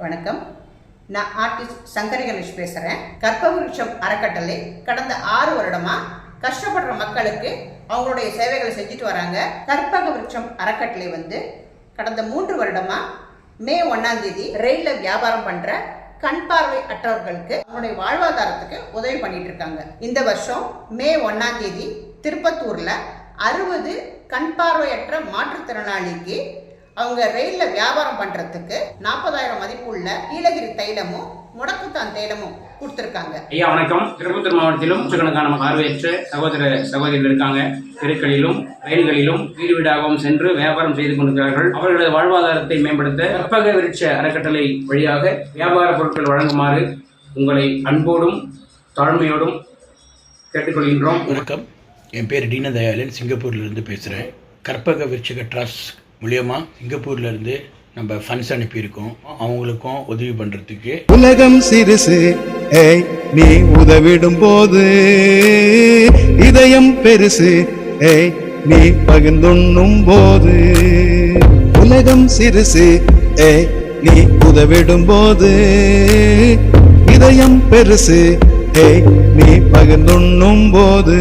வணக்கம். நான் ஆர்டிஸ்ட் சங்கரி கணேஷ் பேசுகிறேன் கற்பவருஷம் அறக்கட்டளை கடந்த ஆறு வருடமா கஷ்டப்படுற மக்களுக்கு அவங்களுடைய சேவைகளை செஞ்சுட்டு வராங்க. கற்பக விருட்சம் அறக்கட்டளை வந்து கடந்த மூன்று வருடமா மே ஒன்னாம் தேதி ரயிலில் வியாபாரம் பண்ற கண் பார்வை அற்றவர்களுக்கு அவங்களுடைய வாழ்வாதாரத்துக்கு உதவி பண்ணிட்டு இருக்காங்க. இந்த வருஷம் மே ஒன்னாம் தேதி திருப்பத்தூர்ல அறுபது கண் பார்வையற்ற மாற்றுத்திறனாளிக்கு அவங்க ரயில்ல வியாபாரம் பண்றதுக்கு நாற்பதாயிரம் மதிப்புள்ள நீலகிரி தைலமும் முடக்குத்தான் தைலமும் கொடுத்துருக்காங்க. ஐயா வணக்கம். திருப்பத்தூர் மாவட்டத்திலும் நூற்றுக்கணக்கான பார்வையற்ற சகோதர சகோதரிகள் இருக்காங்க. தெருக்களிலும் ரயில்களிலும் வீடு வீடாகவும் சென்று வியாபாரம் செய்து கொண்டிருக்கிறார்கள். அவர்களது வாழ்வாதாரத்தை மேம்படுத்த கற்பக விருட்ச அறக்கட்டளை வழியாக வியாபார பொருட்கள் வழங்குமாறு உங்களை அன்போடும் தாழ்மையோடும் கேட்டுக்கொள்கின்றோம். வணக்கம். என் பேர் டீன தயாளன் சிங்கப்பூர்லேருந்து பேசுகிறேன் கற்பக விருட்சக ட்ரஸ்ட் மூலியமாக சிங்கப்பூர்லேருந்து நம்ம ஃபண்ட்ஸ் அனுப்பியிருக்கோம். அவங்களுக்கும் உதவி பண்ணுறதுக்கு உலகம் சிறுசு. ஏய் நீ உதவிடும் போது இதயம் பெருசு. ஏய் நீ பகிர்ந்துண்ணும் போது உலகம் சிறுசு. ஏய் நீ உதவிடும் போது இதயம் பெருசு. ஏய் நீ பகிர்ந்துண்ணும் போது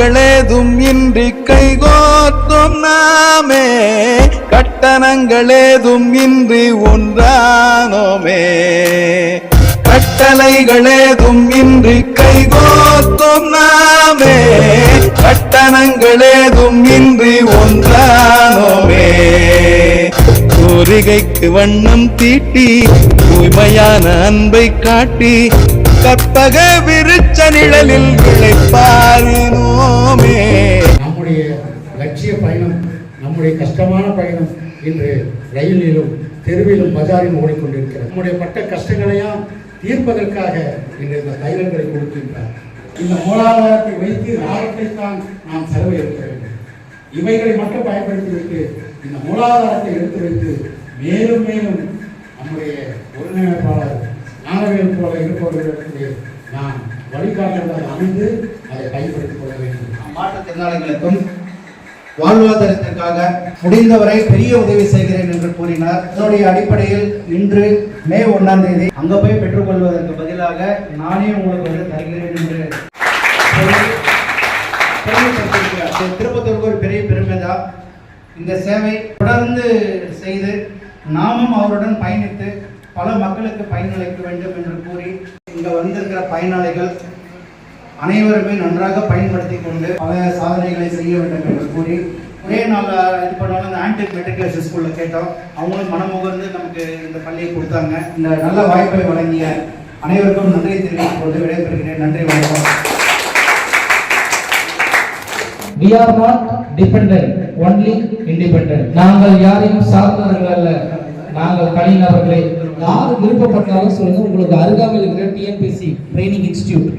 கட்டணங்களேதும் இன்றி கைகோத்தும் நாமே. கட்டணங்களேதும் இன்றி ஒன்றானோமே கட்டளைகளேதும் இன்றி கைகோத்தும் நாமே. கட்டணங்களேதும் இன்றி ஒன்றானோமே கோரிகைக்கு வண்ணம் தீட்டி தூய்மையான அன்பை காட்டி கற்பக நிழலில் விளைப்பாரினோமே. நம்முடைய லட்சிய பயணம் நம்முடைய கஷ்டமான பயணம் இன்று ரயிலிலும் தெருவிலும் பஜாரிலும் ஓடிக்கொண்டிருக்கிறது. நம்முடைய பட்ட கஷ்டங்களையும் தீர்ப்பதற்காக இன்று இந்த தைலங்களை கொடுக்கின்றார். இந்த மூலாதாரத்தை வைத்து லாபத்தை தான் நாம் செலவு எடுக்க வேண்டும்? இவைகளை மட்டும் பயன்படுத்திவிட்டு இந்த மூலாதாரத்தை எடுத்து வைத்து மேலும் மேலும் நம்முடைய ஒருங்கிணைப்பாளர் ஞானவேல் போல இருப்பவர்களுக்கு நான் வழிகாட்டுதல் அமைந்து அதை பயன்படுத்திக் கொள்ள வேண்டும். மாற்றுத்திறனாளிகளுக்கும் வாழ்வாதாரத்திற்காக முடிந்தவரை பெரிய உதவி செய்கிறேன் என்று கூறினார். அதனுடைய அடிப்படையில் இன்று மே ஒன்றாம் தேதி அங்க போய் பெற்றுக்கொள்வதற்கு பதிலாக நானே உங்களுக்கு வந்து தருகிறேன் என்று திருப்பத்தூருக்கு ஒரு பெரிய பெருமை இந்த சேவை தொடர்ந்து செய்து நாமும் அவருடன் பயணித்து பல மக்களுக்கு பயனளிக்க வேண்டும் என்று கூறி இங்கே வந்திருக்கிற பயனாளிகள் அனைவருமே நன்றாக பயன்படுத்தி கொண்டு பல சாதனைகளை செய்ய வேண்டும் என்று கூறி ஒரே நாள் இது பண்ணாலும் அந்த ஆன்டிக் மெட்ரிகுலேஷன் ஸ்கூலில் கேட்டோம். அவங்களும் மனமுகர்ந்து நமக்கு இந்த பள்ளியை கொடுத்தாங்க. இந்த நல்ல வாய்ப்பை வழங்கிய அனைவருக்கும் நன்றி தெரிவித்துக் கொண்டு விடைபெறுகிறேன். நன்றி வணக்கம். We are not dependent only independent. நாங்கள் யாரையும் சார்ந்தவர்கள் அல்ல. நாங்கள் தனிநபர்களே. யார் விருப்பப்பட்டாலும் சொல்லுங்க. உங்களுக்கு அருகாமையில் இருக்கிற டிஎன்பிசி ட்ரைனிங் இன்ஸ்டிடியூட்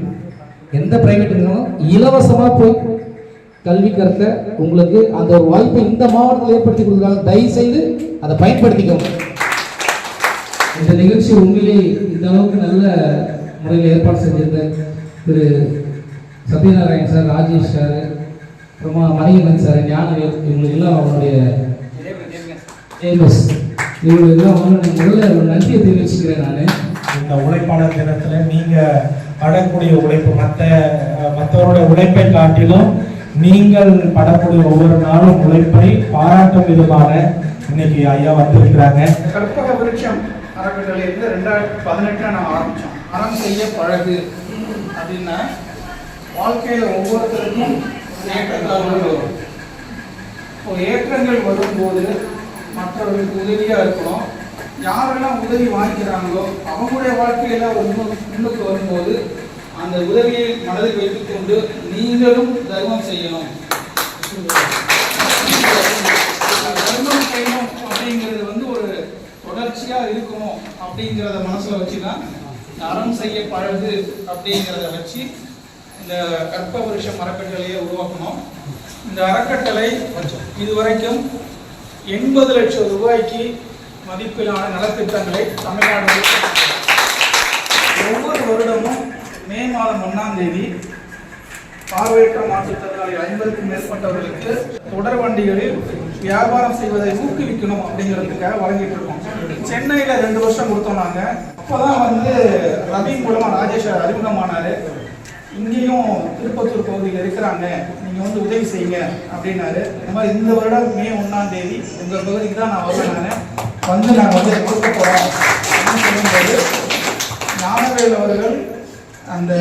எந்த பிரைவேட் இருந்தாலும் இலவசமா போய் கல்வி கற்க உங்களுக்கு அந்த ஒரு வாய்ப்பை இந்த மாவட்டத்தில் ஏற்படுத்தி கொடுக்குறாங்க தயவு செய்து அதை பயன்படுத்திக்கோங்க. இந்த நிகழ்ச்சி உண்மையிலே இந்த அளவுக்கு நல்ல முறையில் ஏற்பாடு செஞ்சிருந்த திரு சத்யநாராயண் சார் ராஜேஷ் சார் அப்புறமா மணிகண்டன் சார் ஞானவேல் இவங்களுக்கு எல்லாம் அவருடைய நன்றியை தெரிவிச்சுக்கிறேன் நான். இந்த உழைப்பாளர் தினத்துல நீங்க படக்கூடிய உழைப்பு மற்ற மற்றவருடைய உழைப்பை காட்டிலும் நீங்கள் படக்கூடிய ஒவ்வொரு நாளும் உழைப்பை பாராட்டும் விதமாக இன்னைக்கு ஐயா வந்திருக்கிறாங்க. கற்பக விருட்சம் வந்து ரெண்டாயிரத்தி பதினெட்டில் நான் ஆரம்பித்தோம் அறம் செய்ய பழகு அப்படின்னா வாழ்க்கையில் ஒவ்வொருத்தருக்கும் ஏற்றங்கள் வரும். இப்போ ஏற்றங்கள் வரும்போது மற்றவர்களுக்கு உதவியாக இருக்கணும். யாரெல்லாம் உதவி வாங்கிக்கிறாங்களோ அவங்களுடைய வாழ்க்கையெல்லாம் ஒரு முன்னுக்கு வரும்போது அந்த உதவியை மனதில் வைத்துக்கொண்டு நீங்களும் தர்மம் செய்யணும். தர்மம் செய்யணும் அப்படிங்கிறது வந்து ஒரு தொடர்ச்சியாக இருக்கணும் அப்படிங்கிறத மனசில் வச்சு தான் அறம் செய்ய பழகு அப்படிங்கிறத வச்சு இந்த கற்ப விருஷம் அறக்கட்டளையை உருவாக்கணும். இந்த அறக்கட்டளை இதுவரைக்கும் எண்பது லட்சம் ரூபாய்க்கு மதிப்பிலான நலத்திட்டங்களை தமிழ்நாடு ஒவ்வொரு வருடமும் மே மாதம் ஒன்றாம் தேதி பார்வையற்ற மாற்றுத்திறனாளி ஐம்பதுக்கும் மேற்பட்டவர்களுக்கு தொடர் வண்டிகளில் வியாபாரம் செய்வதை ஊக்குவிக்கணும் அப்படிங்கிறதுக்காக வழங்கிட்டு இருக்கோம். சென்னையில ரெண்டு வருஷம் கொடுத்தோம் நாங்க. அப்பதான் வந்து ரவி மூலமாக ராஜேஷ் அறிமுகமானாரு. இங்கேயும் திருப்பத்தூர் பகுதியில் இருக்கிறாங்க. நீங்கள் வந்து உதவி செய்யுங்க அப்படின்னாரு. இந்த மாதிரி இந்த வருடம் மே ஒன்றாம் தேதி உங்கள் பகுதிக்கு தான் நான் வரேன் வந்து நாங்கள் வந்து கொடுக்க போகிறோம் அப்படின்னு சொல்லும்போது ஞானவேல் அவர்கள் அந்த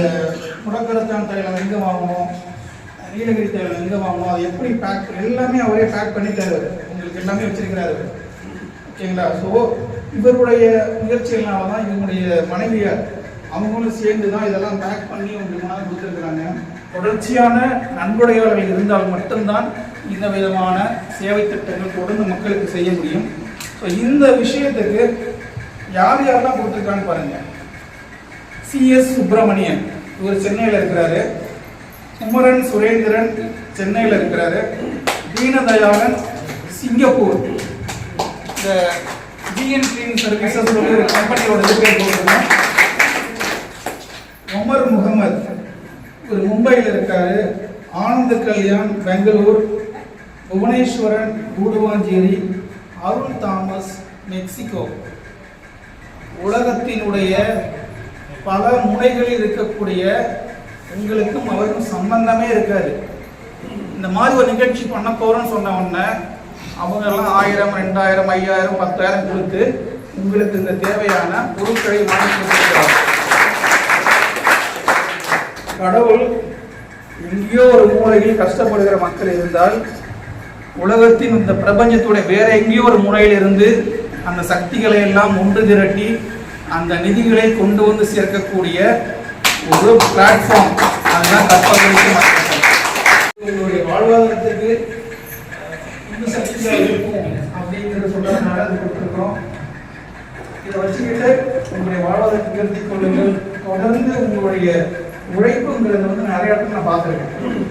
முடக்கரத்தான் தைலம் எங்கே வாங்கணும் நீலகிரி தைலம் எங்கே வாங்கணும் அது எப்படி பேக் எல்லாமே அவரே பேக் பண்ணி தருவார் உங்களுக்கு எல்லாமே வச்சிருக்கிறாரு. ஓகேங்களா? ஸோ இவருடைய முயற்சிகள்னால தான் இவங்களுடைய மனைவியார் அவங்களும் சேர்ந்து தான் இதெல்லாம் பேக் பண்ணி உங்களுக்கு முன்னாடி கொடுத்துருக்குறாங்க. தொடர்ச்சியான நன்கொடையாளர்கள் இருந்தால் மட்டும்தான் இந்த விதமான சேவை திட்டங்கள் தொடர்ந்து மக்களுக்கு செய்ய முடியும். ஸோ இந்த விஷயத்துக்கு யார் யாரெல்லாம் கொடுத்துருக்கான்னு பாருங்கள் சிஎஸ் சுப்பிரமணியன் இவர் சென்னையில் இருக்கிறாரு. குமரன் சுரேந்திரன் சென்னையில் இருக்கிறாரு. தீனதயாளன் சிங்கப்பூர். இந்த ஜிஎன் கிளீன் சர்வீசஸ் ஒரு கம்பெனியோட இது பேர் போட்டிருக்கோம் உமர் முகமது. ஒரு மும்பையில் இருக்காரு. ஆனந்த கல்யாண் பெங்களூர் புவனேஸ்வரன் கூடுவாஞ்சேரி அருண் தாமஸ் மெக்சிகோ. உலகத்தினுடைய பல முனைகளில் இருக்கக்கூடிய உங்களுக்கும் அவருக்கும் சம்பந்தமே இருக்காது. இந்த மாதிரி ஒரு நிகழ்ச்சி பண்ண போறோம்னு சொன்ன உடனே அவங்க எல்லாம் ஆயிரம் ரெண்டாயிரம் ஐயாயிரம் பத்தாயிரம் கொடுத்து உங்களுக்கு இந்த தேவையான பொருட்களை வாங்கி கொடுத்திருக்கிறார் கடவுள் எங்கேயோ ஒரு மூலையில் கஷ்டப்படுகிற மக்கள் இருந்தால் உலகத்தின் இந்த பிரபஞ்சத்துடைய வேற எங்கேயோ ஒரு மூலையில் இருந்து அந்த சக்திகளை எல்லாம் ஒன்று திரட்டி அந்த நிதிகளை கொண்டு வந்து சேர்க்கக்கூடிய ஒரு பிளாட்ஃபார்ம் அதுதான் கற்பகரிக்கு உங்களுடைய வாழ்வாதாரத்துக்கு இந்த சக்திகள் இருக்கும் அப்படிங்கிறத சொல்றதுனால அது கொடுத்துருக்கோம் இதை வச்சுக்கிட்டு உங்களுடைய வாழ்வாதாரத்தை திருத்திக் கொள்ளுங்கள். தொடர்ந்து உங்களுடைய உழைப்புங்கிறது வந்து நிறைய இடத்துல நான் பார்த்துருக்கேன்.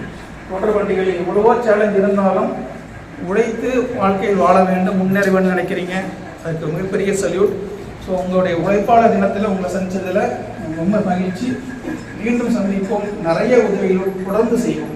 தொடர் வண்டிகள் எவ்வளவோ சேலஞ்ச் இருந்தாலும் உழைத்து வாழ்க்கையில் வாழ வேண்டும் முன்னேற நினைக்கிறீங்க. அதுக்கு மிகப்பெரிய சல்யூட் ஸோ உங்களுடைய உழைப்பாளர் தினத்தில் உங்களை சந்தித்ததில் ரொம்ப மகிழ்ச்சி. மீண்டும் சந்திப்போம். நிறைய உதவிகள் தொடர்ந்து செய்வோம்.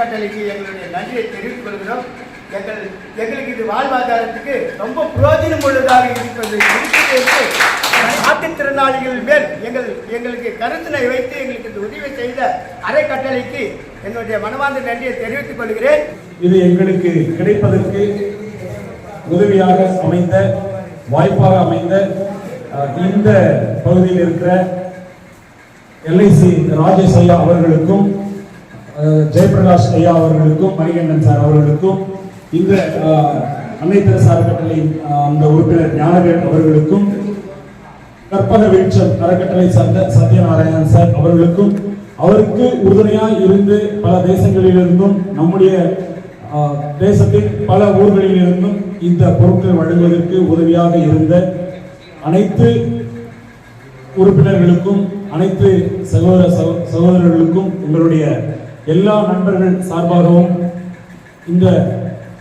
அறக்கட்டளைக்கு எங்களுடைய நன்றியை தெரிவித்துக் கொள்கிறோம் எங்கள் எங்களுக்கு இது வாழ்வாதாரத்துக்கு ரொம்ப புரோஜனம் உள்ளதாக இருப்பது இருக்கிறது. மாற்றுத்திறனாளிகள் மேல் எங்கள் எங்களுக்கு கருத்தினை வைத்து எங்களுக்கு இந்த உதவி செய்த அறக்கட்டளைக்கு என்னுடைய மனமார்ந்த நன்றியை தெரிவித்துக் கொள்கிறேன் இது எங்களுக்கு கிடைப்பதற்கு உதவியாக அமைந்த வாய்ப்பாக அமைந்த இந்த பகுதியில் இருக்கிற எல்ஐசி ராஜேஷ் ஐயா அவர்களுக்கும் ஜெயபிரகாஷ் ஐயா அவர்களுக்கும் மணிகண்டன் சார் அவர்களுக்கும் இந்த அஹ், அன்னை தெரசா அந்த உறுப்பினர் ஞானவேல் அவர்களுக்கும் கற்பக வெளிச்சம் அறக்கட்டளை சந்த சத்யநாராயணன் சார் அவர்களுக்கும் அவருக்கு உறுதுணையாக இருந்து பல தேசங்களிலிருந்தும் நம்முடைய தேசத்தின் பல ஊர்களிலிருந்தும் இந்த பொருட்கள் வழங்குவதற்கு உதவியாக இருந்த அனைத்து உறுப்பினர்களுக்கும் அனைத்து சகோதர சகோ- சகோதரர்களுக்கும் எங்களுடைய எல்லா நண்பர்கள் சார்பாகவும் இந்த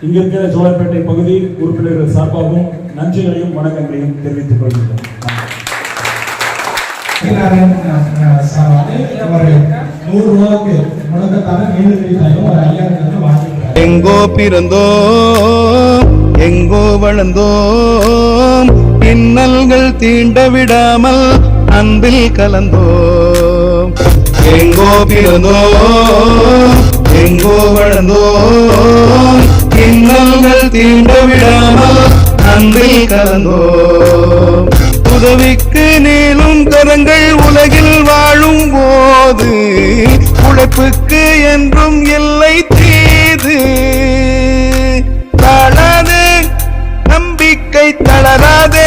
இங்க இருக்கிற சோழப்பேட்டை பகுதி உறுப்பினர்கள் சார்பாகவும் நன்றிகளையும் வணக்கங்களையும் தெரிவித்துக் கொள்கிறோம் எங்கோ பிறந்தோம் எங்கோ வளர்ந்தோம் இன்னல்கள் தீண்ட விடாமல் அன்பில் கலந்தோம். எங்கோ பிறந்தோ எங்கோ வளர்ந்தோ இன்னங்கள் தீண்ட விடாமல் அன்பில் கலந்தோ. உதவிக்கு நீளும் கரங்கள் உலகில் வாழும் போது உழைப்புக்கு என்றும் இல்லை தீது. தளராதே நம்பிக்கை தளராதே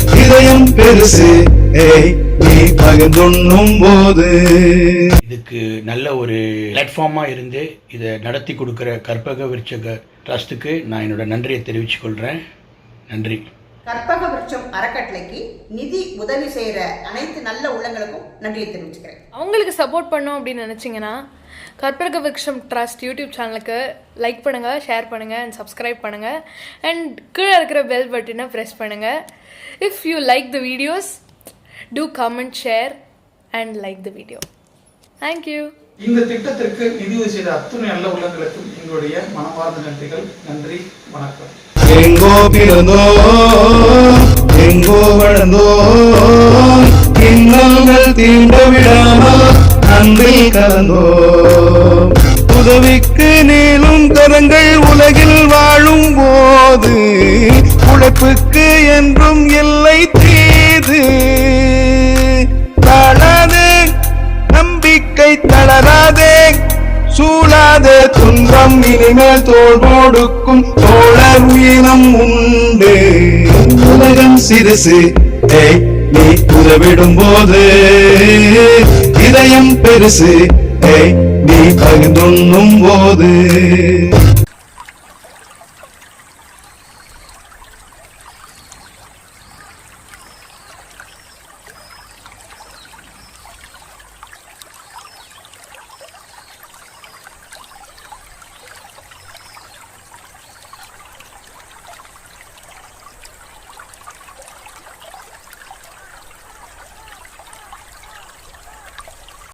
இதயம் பெருசு. ஏய், நீ பகிர்ந்துண்ணும் போது இதுக்கு நல்ல ஒரு பிளாட்ஃபார்மாக இருந்து இதை நடத்தி கொடுக்குற கற்பக விருட்சக ட்ரஸ்ட்டுக்கு நான் என்னோட நன்றியை தெரிவித்துக் கொள்கிறேன் நன்றி. கற்பக விருட்சம் அறக்கட்டளைக்கு நிதி உதவி செய்யற அனைத்து நல்ல உள்ளங்களுக்கும் நன்றியை தெரிவிச்சுக்கிறேன். அவங்களுக்கு சப்போர்ட் பண்ணோம் அப்படின்னு நினச்சிங்கன்னா கற்பக விருட்சம் ட்ரஸ்ட் யூடியூப் சேனலுக்கு லைக் பண்ணுங்கள் ஷேர் பண்ணுங்கள் அண்ட் சப்ஸ்கிரைப் பண்ணுங்கள் அண்ட் கீழே இருக்கிற பெல் பட்டனை ப்ரெஸ் பண்ணுங்கள் if you like the videos do comment share and like the video thank you இந்த திட்டத்திற்கு நிதியுதவி செய்த அத்துணை நல்ல உள்ளங்களுக்கும் எங்களுடைய மனமார்ந்த நன்றிகள். நன்றி வணக்கம். எங்கோ பிறந்தோம் எங்கோ வளர்ந்தோம் இன்னல்கள் தீண்ட விடாமல் அன்பில் கலந்தோம் உதவிக்கு நீளும் கரங்கள் உலகில் வாழும் போது உழைப்புக்கு என்றும் இல்லை தீது. தளது நம்பிக்கை தளராதே. சூழாத துன்பம் இனிமேல் தோல் கொடுக்கும் தோழர் உயிரம் உண்டு. உலகம் சிறுசு நீ உதவிடும் போது இதயம் பெருசு நீ பகிர்ந்துண்ணும் போது.